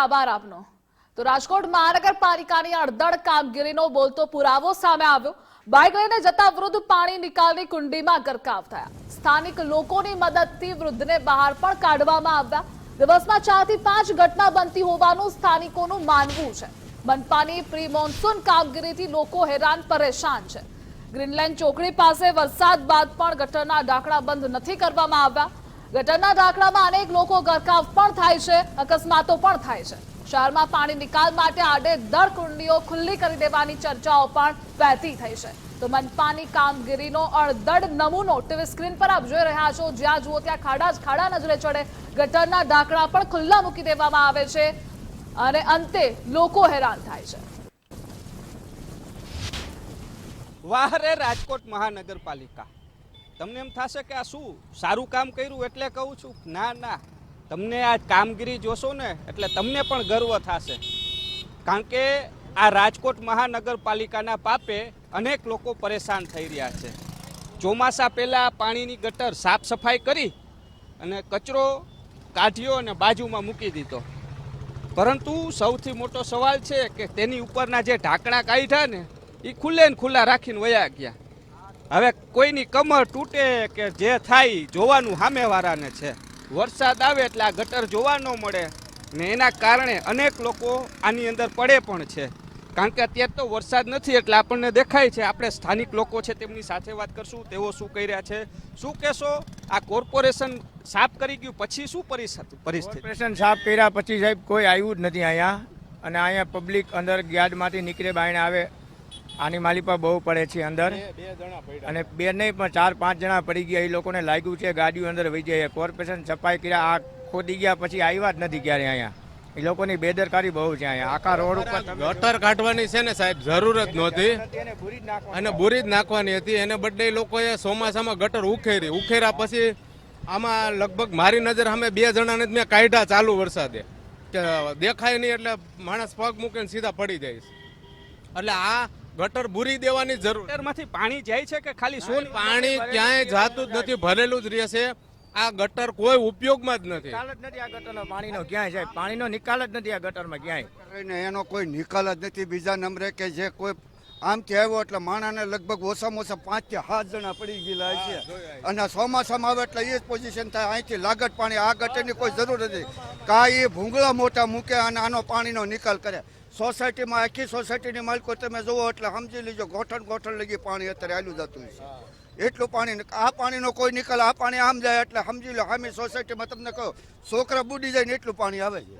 આભાર આપનો. તો રાજકોટ મહાનગરપાલિકાની અડધડ કામગીરીનો બોલતો પુરાવો સામે આવ્યો. બાઇક લઈને જતા વૃદ્ધ પાણી નિકાલની કુંડીમાં ગરકાવ થયા. સ્થાનિક લોકોની મદદથી વૃદ્ધને બહાર પણ કાઢવામાં આવ્યા. દિવસમાં ચારથી પાંચ ઘટના બનતી હોવાનું સ્થાનિકોનું માનવું છે. મનપાની પ્રી મોન્સૂન કામગીરીથી લોકો હેરાન પરેશાન છે. ગ્રીનલેન્ડ ચોકડી પાસે વરસાદ બાદ પણ ગટરના ઢાંકણા બંધ નથી કરવામાં આવ્યા. ગટરના ઢાંકણામાં અનેક લોકો ગરકાવ પણ થાય છે, અકસ્માતો પણ થાય છે. શહેરમાં પાણી નિકાલ માટે આડે દર કુંડીઓ ખુલ્લી કરી દેવાની ચર્ચાઓ પણ વહેતી થઈ છે. તો મનપાની કામગીરીનો અડધડ નમૂનો ટીવી સ્ક્રીન પર આપ જોઈ રહ્યા છો. જ્યાં જુઓ ત્યાં ખાડા જ ખાડા નજરે ચડે. ગટરના ઢાંકણા પણ ખુલ્લા મૂકી દેવામાં આવે છે અને અંતે લોકો હેરાન થાય છે. વાહરે રાજકોટ મહાનગરપાલિકા. તમને એમ થશે કે આ શું, સારું કામ કર્યું એટલે કહું છું? ના ના. તમને આ કામગીરી જોશો ને, એટલે તમને પણ ગર્વ થશે. કારણ કે આ રાજકોટ મહાનગરપાલિકાના પાપે અનેક લોકો પરેશાન થઈ રહ્યા છે. ચોમાસા પહેલાં પાણીની ગટર સાફ સફાઈ કરી અને કચરો કાઢ્યો અને બાજુમાં મૂકી દીધો. પરંતુ સૌથી મોટો સવાલ છે કે તેની ઉપરના જે ઢાંકણા કાઢ્યા ને એ ખુલ્લે ને ખુલ્લા રાખીને વયા ગયા. હવે કોઈની કમર તૂટે કે જે થાય જોવાનું સામેવાળાને છે. વરસાદ આવે એટલે આ ગટર જોવા ન મળે ને એના કારણે અનેક લોકો આની અંદર પડે પણ છે. કારણ કે અત્યારે તો વરસાદ નથી એટલે આપણને દેખાય છે. આપણે સ્થાનિક લોકો છે તેમની સાથે વાત કરશું. તેઓ શું કહી રહ્યા છે? શું કહેશો? આ કોર્પોરેશન સાફ કરી ગયું પછી શું પરિસ્થિતિ? કોર્પોરેશન સાફ કર્યા પછી સાહેબ કોઈ આવ્યું જ નથી અહીંયા. અને અહીંયા પબ્લિક અંદર યાર્ડમાંથી નીકળે બાયણે આવે. આની માલિપા બહુ પડે છે અંદર. અને બે નહીં પણ ચાર પાંચ જણા પડી ગયા. એ લોકોને લાગ્યું છે ગાડીઓ અંદર વહી જાય. કોર્પોરેશન સફાઈ કર્યા. આ ખોદી ગયા પછી આવ્યા જ નથી ક્યારે અહીંયા. એ લોકોની બેદરકારી બહુ છે અહીંયા. આખા રોડ ઉપર ગટર કાઢવાની છે ને સાહેબ? જરૂર જ નહોતી. અને બુરી જ નાખવાની હતી. એને બદલે લોકોએ ચોમાસામાં ગટર ઉખેરી. ઉખેર્યા પછી આમાં લગભગ મારી નજર સામે બે જણાને જ મેં કાઢ્યા ચાલુ વરસાદે. કે દેખાય નહીં એટલે માણસ પગ મૂકીને સીધા પડી જાય એટલે આ ગટર બુરી દેવાની જરૂર. ગટરમાંથી પાણી જાય છે કે ખાલી સોન? પાણી ક્યાંય જાતું જ નથી ભરેલું જ રહેશે. આ ગટર કોઈ ઉપયોગમાં જ નથી. નિકાલ જ નથી આ ગટરનો પાણીનો ક્યાંય જાય? પાણીનો નિકાલ જ નથી આ ગટરમાં ક્યાંય. એનો કોઈ નિકાલ જ નથી. બીજા નંબરે કે જે કોઈ આમથી આવ્યો એટલે માણાને લગભગ ઓછામાં ઓછા પાંચથી સાત જણા પડી ગયેલા છે. અને ચોમાસામાં આવે એટલે એ જ પોઝિશન થાય. અહીંથી લાગત પાણી આ ગટરની કોઈ જરૂર નથી. કાંઈ એ ભૂંગળા મોટા મૂકે અને આનો પાણીનો નિકાલ કરે. સોસાયટીમાં આખી સોસાયટીની માલિકો તમે જુઓ એટલે સમજી લીજો ગોઠણ ગોઠણ લગી પાણી અત્યારે આલું જતું છે. એટલું પાણી આ પાણીનો કોઈ નિકાલ આ પાણી આમ જાય એટલે સમજી લો આમી સોસાયટીમાં તમને કહો છોકરા બુડી જાય ને એટલું પાણી આવે છે.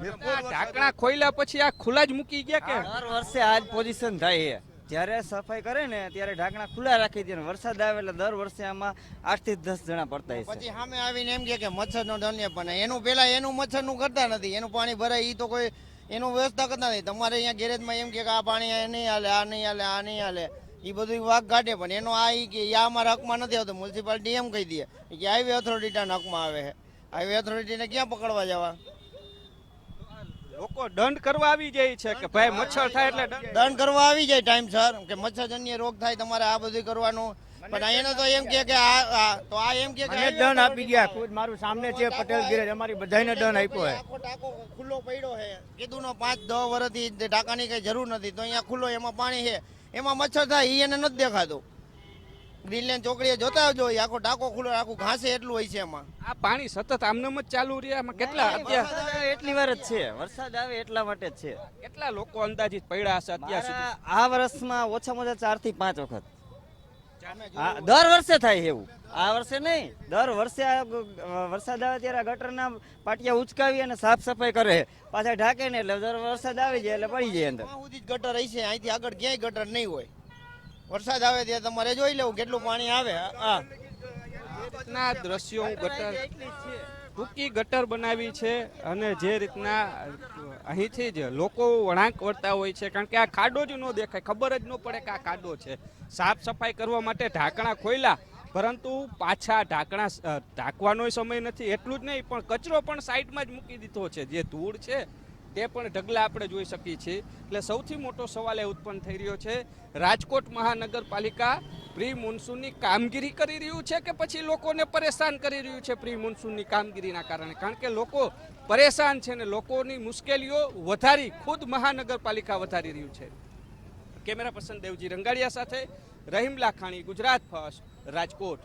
ઢાંકણા ખોલ્યા પછી આ ખુલ્લા જ મૂકી ગયા કે? દર વર્ષે આ જ પોઝિશન થાય છે. જ્યારે સફાઈ કરે ને ત્યારે ઢાંકણા ખુલ્લા રાખી દે ને. વરસાદ આવે એટલે દર વર્ષે આમાં આઠથી દસ જણા પડતા હોય પછી સામે આવીને એમ કે કે મચ્છરનો ધન્ય પણ એનું પેલા એનું મચ્છરનું કરતા નથી. એનું પાણી ભરાય એ તો કોઈ એનું વ્યવસ્થા કરતા નથી તમારે અહીંયા ગેરેજમાં એમ કે આ પાણી આ નહીં હાલે આ નહીં હાલે આ નહીં હાલે. એ બધું વાઘ કાઢે. પણ એનો આ કે આ અમારા હકમાં નથી આવતો. મ્યુનિસિપાલિટી એમ કહી દે કે હાઈવે ઓથોરિટીના હકમાં આવે છે. હાઈવે ઓથોરિટીને ક્યાં પકડવા જવા? લોકો દંડ કરવા આવી જાય છે કે ભાઈ મચ્છર થાય એટલે દંડ કરવા આવી જાય ટાઈમ સર કે મચ્છરજન્ય રોગ થાય તમારે આ બધું કરવાનું. પણ એને તો એમ કે કે આ તો આ એમ કે કે મને દંડ આપી ગયા ખુદ મારું સામને છે પટેલ ગિરેજ અમારી બધાને દંડ આપ્યો છે આખો ટાકો ખુલ્લો પડ્યો છે કીધું નો પાંચ દસ વર્ષથી ટાંકાની કઈ જરૂર નથી તો અહીંયા ખુલ્લો એમાં પાણી છે એમાં મચ્છર થાય ઈ એને નથી દેખાતું. ગ્રીનલેન્ડ ચોકડીએ જોતા આવજો આખો ટાકો ખુલ્લો આખું ઘાસે એટલું હોય છે એમાં. આ પાણી સતત આમનેમ જ ચાલુ રહ્યા આમાં કેટલા અત્યાર એટલી વાર જ છે વરસાદ આવે એટલા માટે જ છે. કેટલા લોકો અંદાજિત પડ્યા હશે અત્યાર સુધી? આ વર્ષમાં ઓછામાં ઓછા ચારથી પાંચ વખત. દર વર્ષે થાય એવું. આ વર્ષે નહીં. દર વર્ષે વરસાદ આવે ત્યારે આ ગટરના પાટિયા ઉચકાવી અને સાફ સફાઈ કરે. પાછા ઢાંકે ને એટલે દર વરસાદ આવી જાય એટલે પડી જાય અંદર. ગટર સુધી છે ગટર હશે અહીંથી આગળ ક્યાંય ગટર નહીં હોય. વરસાદ આવે ત્યારે તમારે જોઈ લેવું કેટલું પાણી આવે. હા. રીતના દ્રશ્યો હું ગટર ટૂંકી ગટર બનાવી છે અને જે રીતના અહીંથી જ લોકો વળાંક વળતા હોય છે, કારણ કે આ ખાડો જ ન દેખાય, ખબર જ ન પડે કે આ ખાડો છે. સાફ સફાઈ કરવા માટે ઢાંકણા ખોલ્યા પરંતુ પાછા ઢાંકણા ઢાંકવાનો સમય નથી, એટલું જ નહીં, પણ કચરો પણ સાઈડમાં જ મૂકી દીધો છે. જે ધૂળ છે, તે પણ ઢગલા આપણે જોઈ શકીએ છીએ. એટલે સૌથી મોટો સવાલ એ ઉત્પન્ન થઈ રહ્યો છે, રાજકોટ મહાનગરપાલિકા પ્રી મોન્સૂનની કામગીરી કરી રહ્યું છે કે પછી લોકોને પરેશાન કરી રહ્યું છે પ્રી મોન્સૂનની કામગીરીના કારણે? કારણ કે લોકો પરેશાન છે ને લોકોની મુશ્કેલીઓ વધારી, ખુદ મહાનગરપાલિકા વધારી રહ્યું છે. કેમેરા પર્સન દેવજી રંગાડિયા સાથે રહીમ લાખાણી ગુજરાત ફર્સ્ટ, રાજકોટ.